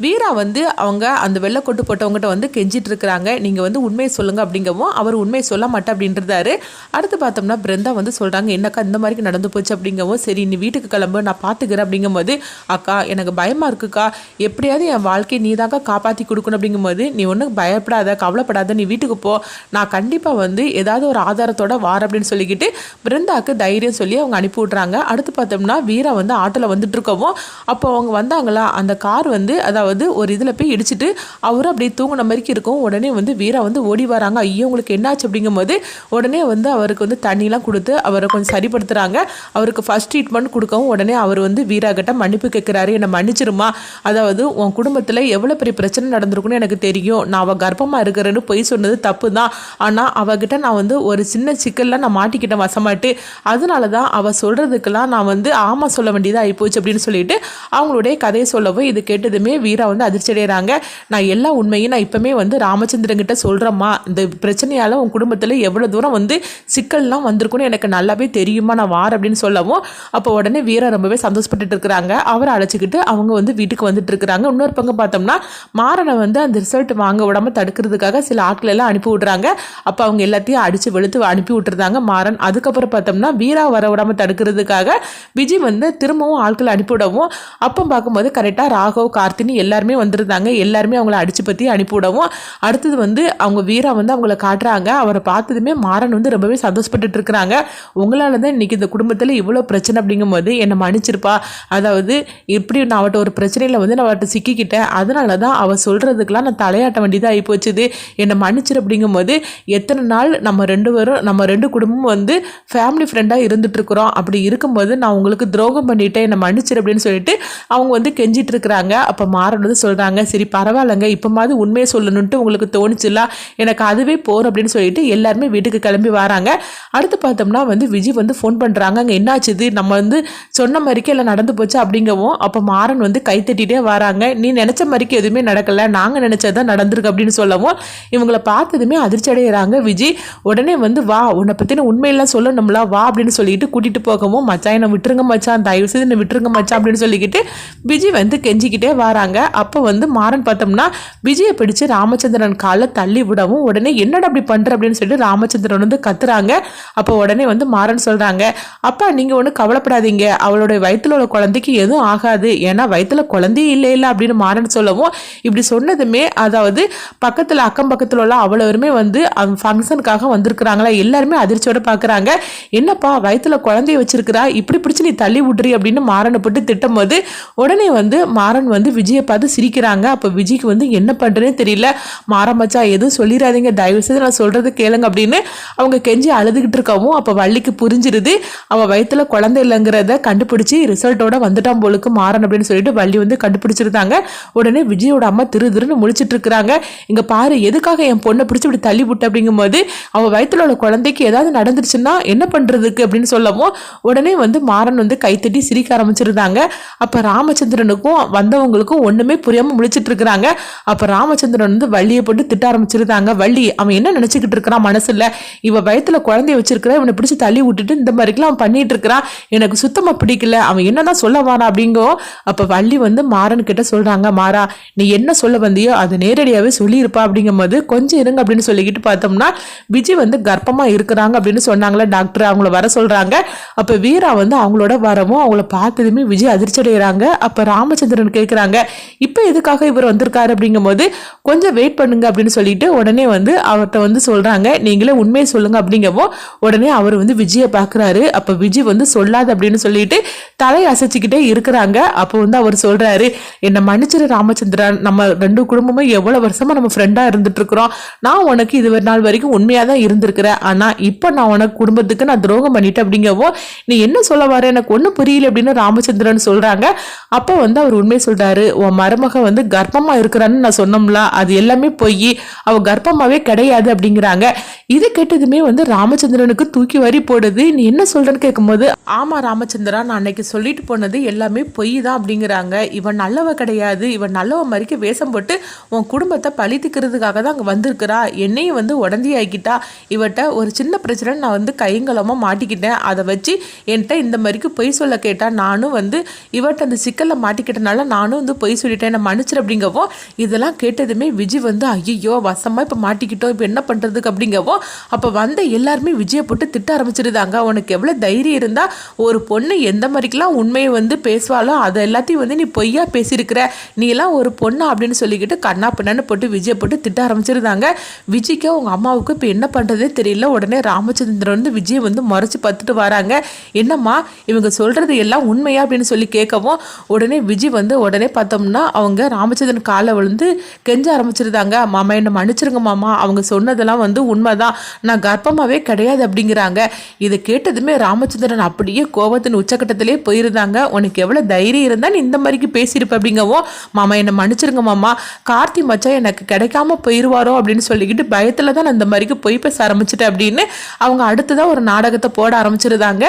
வீரா வந்து அவங்க அந்த வெள்ளைக்கொட்டு போட்டவங்ககிட்ட வந்து கெஞ்சிட்டு இருக்கிறாங்க நீங்கள் வந்து உண்மையை சொல்லுங்கள் அப்படிங்கவும் அவர் உண்மையை சொல்ல மாட்டேன் அப்படின்றதாரு அடுத்து பார்த்தோம்னா பிருந்தா வந்து சொல்கிறாங்க என்னக்கா இந்த மாதிரி நடந்து போச்சு? அப்படிங்கவும் சரி நீ வீட்டுக்கு கிளம்பு நான் பார்த்துக்கிறேன் அப்படிங்கும்போது அக்கா எனக்கு பயமாக இருக்குக்கா. எப்படியாவது என் வாழ்க்கையை நீ தாக்கா காப்பாற்றி கொடுக்கணும். அப்படிங்கும்போது நீ ஒன்றும் பயப்படாத கவலைப்படாத நீ வீட்டுக்கு போ. நான் கண்டிப்பாக வந்து ஏதாவது ஒரு ஆதாரத்தோட வார அப்படின்னு சொல்லிக்கிட்டு பிருந்தாவுக்கு தைரியம் சொல்லி அவங்க அனுப்பி விட்றாங்க அடுத்து பார்த்தோம்னா வீரா வந்து ஆட்டோவில் வந்துட்டு இருக்கவும் அப்போ அவங்க வந்தாங்களா? அந்த கார் வந்து அதாவது ஒரு இதில் போய் இடிச்சிட்டு அவரும் அப்படியே தூங்கின மாதிரிக்கு இருக்கும். உடனே வந்து வீரா வந்து ஓடி வராங்க. ஐயோ உங்களுக்கு என்னாச்சு? அப்படிங்கும்போது உடனே வந்து அவருக்கு வந்து தண்ணிலாம் கொடுத்து அவரை கொஞ்சம் சரிப்படுத்துகிறாங்க அவருக்கு ஃபஸ்ட் ட்ரீட்மெண்ட் கொடுக்கவும் உடனே அவர் வந்து வீரா கிட்ட மன்னிப்பு கேட்குறாரு என்னை மன்னிச்சிருமா? அதாவது உன் குடும்பத்தில் எவ்வளோ பெரிய பிரச்சனை நடந்திருக்குன்னு எனக்கு தெரியும். நான் அவள் கர்ப்பமாக இருக்கிறேன்னு பொய் சொன்னது தப்பு தான் ஆனால் அவகிட்ட நான் வந்து ஒரு சின்ன சிக்கலில் நான் மாட்டிக்கிட்டேன் வசமாட்டு. அதனால தான் அவள் சொல்கிறதுக்கெல்லாம் நான் வந்து ஆமாம் சொல்ல வேண்டியதாக ஆகிப்போச்சு அப்படின்னு சொல்லிட்டு அவங்களுடைய கதையை சொல்லவும் இது கேட்டதுமே வீரா வந்து அதிர்ச்சி அடைகிறாங்க நான் எல்லா உண்மையும் நான் இப்போமே வந்து ராமச்சந்திரங்கிட்ட சொல்கிறேம்மா இந்த பிரச்சனையால் உன் குடும்பத்தில் எவ்வளோ தூரம் வந்து சிக்கல்லாம் வந்திருக்குன்னு எனக்கு நல்லாவே தெரியுமா நான் வார் அப்படின்னு சொல்லவும் அப்போ உடனே வீரா ரொம்பவே சந்தோஷப்பட்டுட்டு இருக்கிறாங்க. அவரை அழைச்சிக்கிட்டு அவங்க வந்து வீட்டுக்கு வந்துட்டு இருக்கிறாங்க. இன்னொரு பங்கு பார்த்தோம்னா மாறனை வந்து அந்த ரிசல்ட் வாங்க விடாம தடுக்கிறதுக்காக சில ஆட்கள் எல்லாம் அனுப்பி விட்றாங்க. அப்போ அவங்க எல்லாத்தையும் அடித்து வெளுத்து அனுப்பி விட்டுருந்தாங்க மாறன். அதுக்கப்புறம் பார்த்தோம்னா வீரா வர விடாம தடுக்கிறதுக்காக விஜய் வந்து திரும்பவும் ஆட்கள் அனுப்பிவிடவும் அப்போ பார்க்கும்போது கரெக்டாக ராகவ் கார்த்தினி எல்லாருமே வந்திருந்தாங்க. எல்லாருமே அவங்கள அடிச்சு பற்றி அனுப்பிவிடவும் அடுத்தது வந்து அவங்க வீரா வந்து அவங்கள காட்டுறாங்க. அவரை பார்த்ததுமே மாறன் வந்து ரொம்பவே சந்தோஷப்பட்டுட்டு இருக்கிறாங்க. உங்களால தான் இன்றைக்கி இந்த குடும்பத்தில் இவ்வளோ பிரச்சனை அப்படிங்கும்போது என்னை மன்னிச்சிருப்பா? அதாவது இப்படி நான் அவட்ட ஒரு பிரச்சனையில் வந்து நான் அவட்ட சிக்கிக்கிட்டேன். அதனால தான் அவள் சொல்கிறதுக்கெலாம் நான் தலையாட்ட வேண்டியதாக ஆகி போச்சுது. என்னை மன்னிச்சிரு அப்படிங்கும்போது எத்தனை நாள் நம்ம ரெண்டு பேரும் நம்ம ரெண்டு குடும்பமும் வந்து ஃபேமிலி ஃப்ரெண்டாக இருந்துட்டுருக்குறோம் அப்படி இருக்கும்போது நான் உங்களுக்கு துரோகம் பண்ணிட்டேன். என்னை மன்னிச்சிரு அப்படின்னு சொல்லிட்டு அவங்க வந்து கெஞ்சிட்டு இருக்கிறாங்க. அப்போ மாற வந்து சொல்கிறாங்க சரி பரவாயில்லைங்க. இப்போமாவது உண்மையை சொல்லணுன்ட்டு உங்களுக்கு தோணுச்சுல எனக்கு அதுவே போதும் அப்படின்னு சொல்லிட்டு எல்லாருமே வீட்டுக்கு கிளம்பி வராங்க. அடுத்து பார்த்தோம்னா வந்து விஜய் வந்து ஃபோன் பண்ணுறாங்க அங்கே என்னாச்சுது நம்ம வந்து சொன்ன மாதிரிக்கு எல்லாம் நடந்து போச்சு அப்படிங்கவும் அப்போ மாறன் வந்து கை தட்டிகிட்டே வராங்க. நீ நினச்ச மாதிரிக்கு எதுவுமே நடக்கலை. நாங்கள் நினச்சதான் நடந்திருக்கு அப்படின்னு சொல்லவும் இவங்களை பார்த்ததுமே அதிர்ச்சி அடைகிறாங்க விஜய் உடனே வந்து வா உன்னை பற்றின உண்மையெல்லாம் சொல்லணும்ல. வா அப்படின்னு சொல்லிட்டு கூட்டிகிட்டு போகவும் மச்சான் என்னை விட்டுருங்க மச்சான். தயவு செய்து என்னை விட்டுருங்க மச்சான் அப்படின்னு சொல்லிக்கிட்டு விஜய் வந்து கெஞ்சிக்கிட்டே வராங்க. அப்போ வந்து மாறன் பார்த்தோம்னா விஜயை பிடிச்சு ராமச்சந்திரன் காலை தள்ளி விடவும் உடனே என்னடா அப்படி பண்ணுற அப்படின்னு சொல்லிட்டு ராமச்சந்திரன் வந்து கத்துறாங்க. அப்போ உடனே வந்து மாறன் சொல்கிறாங்க அப்பா நீங்கள் ஒன்றும் கவலைப்படாதீங்க. அவளுடைய வயிற்றில் உள்ள குழந்தைக்கு எதுவும் ஆகாது. ஏன்னா வயிற்றில் குழந்தையே இல்லை இல்லை அப்படின்னு மாறன் சொல்லவும் இப்படி சொன்னதுமே அதாவது பக்கத்தில் அக்கம் பக்கத்தில் உள்ள அவ்வளோருமே வந்து ஃபங்க்ஷனுக்காக வந்திருக்கிறாங்களா? எல்லாருமே அதிர்ச்சியோட பார்க்குறாங்க என்னப்பா வயிற்றில் குழந்தைய வச்சிருக்கிறா? இப்படி பிடிச்சி நீ தள்ளி விட்றி அப்படின்னு மாறனை போட்டு திட்டும் போது உடனே வந்து மாறன் வந்து விஜயை பார்த்து சிரிக்கிறாங்க. அப்போ விஜய்க்கு வந்து என்ன பண்ணுறேன்னு தெரியல. மாறமச்சா எதுவும் சொல்லிடாதீங்க தயவு செய்து நான் சொல்கிறது கேளுங்க அப்படின்னு அவங்க கெஞ்சி அழுதுகிட்டு இருக்கவும் அப்போ வள்ளிக்கு புரிஞ்சிருது. அவள் வயிற்றுல குழந்தை இல்லைங்கிறத கண்டுபிடிச்சி ரிசல்ட்டோட வந்துட்டான் போலுக்கு மாறன் அப்படின்னு சொல்லிட்டு வள்ளி வந்து கண்டுபிடிச்சிருந்தாங்க. உடனே விஜயோட அம்மா திரு திருன்னு முழிச்சிட்டு இருக்கிறாங்க. இங்க பாரு எதுக்காக என் பொண்ணை பிடிச்சி இப்படி தள்ளி விட்டு அப்படிங்கும்போது அவள் வயிற்றுல உள்ள குழந்தைக்கு ஏதாவது நடந்துருச்சுன்னா என்ன பண்றதுக்கு அப்படின்னு சொல்லவும் உடனே வந்து மாறன் வந்து கைத்தட்டி சிரிக்க ஆரம்பிச்சிருந்தாங்க. அப்போ ராமச்சந்திரனுக்கும் வந்தவங்களுக்கும் ஒன்றுமே புரியாமல் முழிச்சிட்டு இருக்கிறாங்க. அப்போ ராமச்சந்திரன் வந்து வள்ளியை போட்டு திட்ட ஆரம்பிச்சிருந்தாங்க. வள்ளி அவன் என்ன நினச்சிக்கிட்டு இருக்கிறான் மனசில்? இவன் வயத்தில் குழந்தைய வச்சிருக்கிற இவனை பிடிச்சி தள்ளி விட்டுட்டு இந்த மாதிரிக்கெல்லாம் அவன் பண்ணிட்டு இருக்கிறான். எனக்கு சுத்தமாக பிடிக்கல. அவன் என்னதான் சொல்ல வாரான் அப்படிங்கோ. அப்போ வள்ளி வந்து மாறன் கிட்ட சொல்கிறாங்க மாறா நீ என்ன சொல்ல வந்தியோ அது நேரடியாகவே சொல்லியிருப்பா. அப்படிங்கும்போது கொஞ்சம் இருங்க அப்படின்னு சொல்லிக்கிட்டு பார்த்தோம்னா விஜய் வந்து கர்ப்பமாக இருக்கிறாங்க அப்படின்னு சொன்னாங்களே டாக்டர். அவங்கள வர சொல்கிறாங்க அப்போ வீரா வந்து அவங்களோட வரவும் அவங்கள பார்த்ததுமே விஜய் அதிர்ச்சி அடைகிறாங்க அப்போ ராமச்சந்திரன் கேட்குறாங்க இப்போ எதுக்காக இவர் வந்திருக்காரு அப்படிங்கும்போது கொஞ்சம் வெயிட் பண்ணுங்க அப்படின்னு சொல்லிட்டு உடனே வந்து அவர்கிட்ட வந்து சொல்றாங்க. நீங்களே உண்மையை சொல்லுங்க அப்படிங்கவும் உடனே அவர் வந்து விஜயை பார்க்குறாரு அப்போ விஜய் வந்து சொல்லாது அப்படின்னு சொல்லிட்டு தலை அசைச்சிக்கிட்டே இருக்கிறாங்க. அப்போ வந்து அவர் சொல்றாரு என்னை மன்னிச்சிரு ராமச்சந்திரன் நம்ம ரெண்டு குடும்பமும் எவ்வளோ வருஷமா நம்ம ஃப்ரெண்டாக இருந்துட்டு இருக்கிறோம் நான் உனக்கு இது ஒரு நாள் வரைக்கும் உண்மையாக தான் இருந்திருக்கிறேன். ஆனால் இப்போ நான் உனக்கு குடும்பத்துக்கு நான் துரோகம் பண்ணிட்டேன் அப்படிங்கவும் நீ என்ன சொல்ல வர? எனக்கு ஒன்றும் புரியல அப்படின்னு ராமச்சந்திரன் சொல்றாங்க. அப்போ வந்து அவர் உண்மையை சொல்றாரு உன் மருமக வந்து கர்ப்பமா இருக்கிறான்னு நான் சொன்னோம்ல அது எல்லாமே போய். அவ கர்ப்பமாவே கிடையாது அப்படிங்கிறாங்க. இது கேட்டதுமே வந்து ராமச்சந்திரனுக்கு தூக்கி வரி போடுது. நீ என்ன சொல்றேன்னு கேட்கும்போது ஆமா ராமச்சந்திரா நான் அன்னைக்கு சொல்லிட்டு போனது எல்லாமே பொய் தான் அப்படிங்கிறாங்க. இவன் நல்லவ கிடையாது. இவன் நல்லவ மாதிரிக்கு வேஷம் போட்டு உன் குடும்பத்தை பழித்துக்கிறதுக்காக தான் அங்கே வந்திருக்கிறா. என்னையும் வந்து உடந்தி ஆக்கிட்டா இவட்ட ஒரு சின்ன பிரச்சனை நான் வந்து கைங்கலமாக மாட்டிக்கிட்டேன். அதை வச்சு என்கிட்ட இந்த மாதிரிக்கு பொய் சொல்ல கேட்டால் நானும் வந்து இவட்ட அந்த சிக்கலில் மாட்டிக்கிட்டனால நானும் வந்து பொய் சொல்லிட்டேன். என்ன மன்னிச்சிரு அப்படிங்கவோ இதெல்லாம் கேட்டதுமே விஜய் வந்து ஐயோ வசமாக இப்போ மாட்டிக்கிட்டோம். இப்போ என்ன பண்ணுறதுக்கு அப்படிங்கவோ அப்போ வந்த எல்லாருமே விஜயை போட்டு திட்ட ஆரம்பிச்சிருந்தாங்க உனக்கு எவ்வளோ தைரியம் இருந்தால் ஒரு பொண்ணு எந்த மாதிரி மாதிரிக்கெல்லாம் உண்மையை வந்து பேசுவாளோ அதை எல்லாத்தையும் வந்து நீ பொய்யா பேசியிருக்கிற. நீ எல்லாம் ஒரு பொண்ணு அப்படின்னு சொல்லிக்கிட்டு கண்ணா பின்னான்னு போட்டு விஜயை போட்டு திட்ட ஆரம்பிச்சிருந்தாங்க. விஜய்க்கு அவங்க அம்மாவுக்கு இப்போ என்ன பண்ணுறதே தெரியல. உடனே ராமச்சந்திரன் வந்து விஜய் வந்து மறைச்சு பார்த்துட்டு வராங்க. என்னம்மா இவங்க சொல்கிறது எல்லாம் உண்மையா அப்படின்னு சொல்லி கேட்கவும் உடனே விஜய் வந்து உடனே பார்த்தோம்னா அவங்க ராமச்சந்திரன் காலை விழுந்து கெஞ்ச ஆரம்பிச்சிருந்தாங்க. மாமா என்னை மன்னிச்சிருங்க மாமா. அவங்க சொன்னதெல்லாம் வந்து உண்மைதான். நான் கர்ப்பமாகவே கிடையாது அப்படிங்கிறாங்க. இதை கேட்டதுமே ராமச்சந்திரன் அப்படியே கோபத்தின் உச்சக்கட்டத்திலே போயிருந்தாங்க. உனக்கு எவ்வளோ தைரியம் இருந்தால் நீ இந்த மாதிரிக்கு பேசியிருப்ப அப்படிங்கவும் மாமா என்னை மன்னிச்சிருங்க மாமா. கார்த்தி மச்சா எனக்கு கிடைக்காம போயிடுவாரோ அப்படின்னு சொல்லிக்கிட்டு பயத்தில் தான் நான் இந்த மாதிரிக்கு பொய் பேச ஆரம்பிச்சிட்டேன் அப்படின்னு அவங்க அடுத்ததான் ஒரு நாடகத்தை போட ஆரம்பிச்சிருந்தாங்க.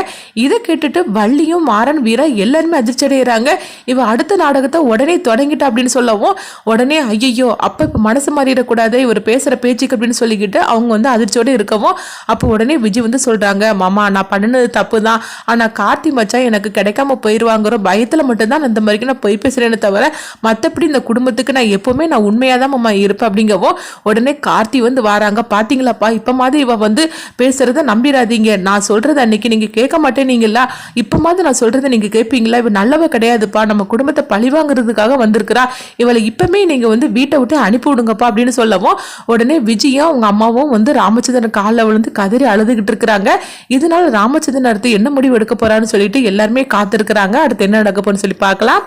இதை கேட்டுட்டு வள்ளியும் மாறன் வீரா எல்லாருமே அதிர்ச்சி அடைகிறாங்க இவ அடுத்த நாடகத்தை உடனே தொடங்கிட்டா அப்படின்னு சொல்லவும் உடனே ஐயோ அப்போ இப்போ மனசு மாறிடக்கூடாது இவர் பேசுகிற பேச்சுக்கு அப்படின்னு சொல்லிக்கிட்டு அவங்க வந்து அதிர்ச்சியோடு இருக்கவும் அப்போ உடனே விஜய் வந்து சொல்கிறாங்க மாமா நான் பண்ணினது தப்பு தான். ஆனால் கார்த்தி மச்சா எனக்கு கிடைக்காம போயிடுவாங்கிற பயத்தில் மட்டும்தான் நான் இந்த மாதிரிக்கு நான் பொய் பேசுகிறேன்னு தவிர மற்றபடி இந்த குடும்பத்துக்கு நான் எப்போவுமே நான் உண்மையாக தான் மாமா இருப்பேன் அப்படிங்கவோ உடனே கார்த்தி வந்து வராங்க. பார்த்தீங்களாப்பா இப்போ மாதிரி இவ வந்து பேசுகிறத நம்பிடாதீங்க. நான் சொல்கிறது அன்னைக்கு நீங்கள் கேட்க மாட்டேனீங்களா இப்போ மாதிரி நான் சொல்கிறத நீங்கள் கேட்பீங்களா? இவ நல்லவ கிடையாதுப்பா. நம்ம குடும்பத்தை பழிவாங்கிறதுக்காக வந்திருக்கிறா. இவளை இப்பவுமே நீங்கள் வந்து வீட்டை விட்டு அனுப்பி விடுங்கப்பா அப்படின்னு சொல்லவும் உடனே விஜயும் அவங்க அம்மாவும் வந்து ராமச்சந்திரன் காலில் விழுந்து கதறி அழுதுகிட்டு இருக்கிறாங்க. இதனால ராமச்சந்திரன் அடுத்து என்ன முடிவு எடுக்க போறான்னு சொல்லிட்டு எல்லாருமே காத்திருக்கிறாங்க. அடுத்து என்ன நடக்க போன்னு சொல்லி பார்க்கலாம்.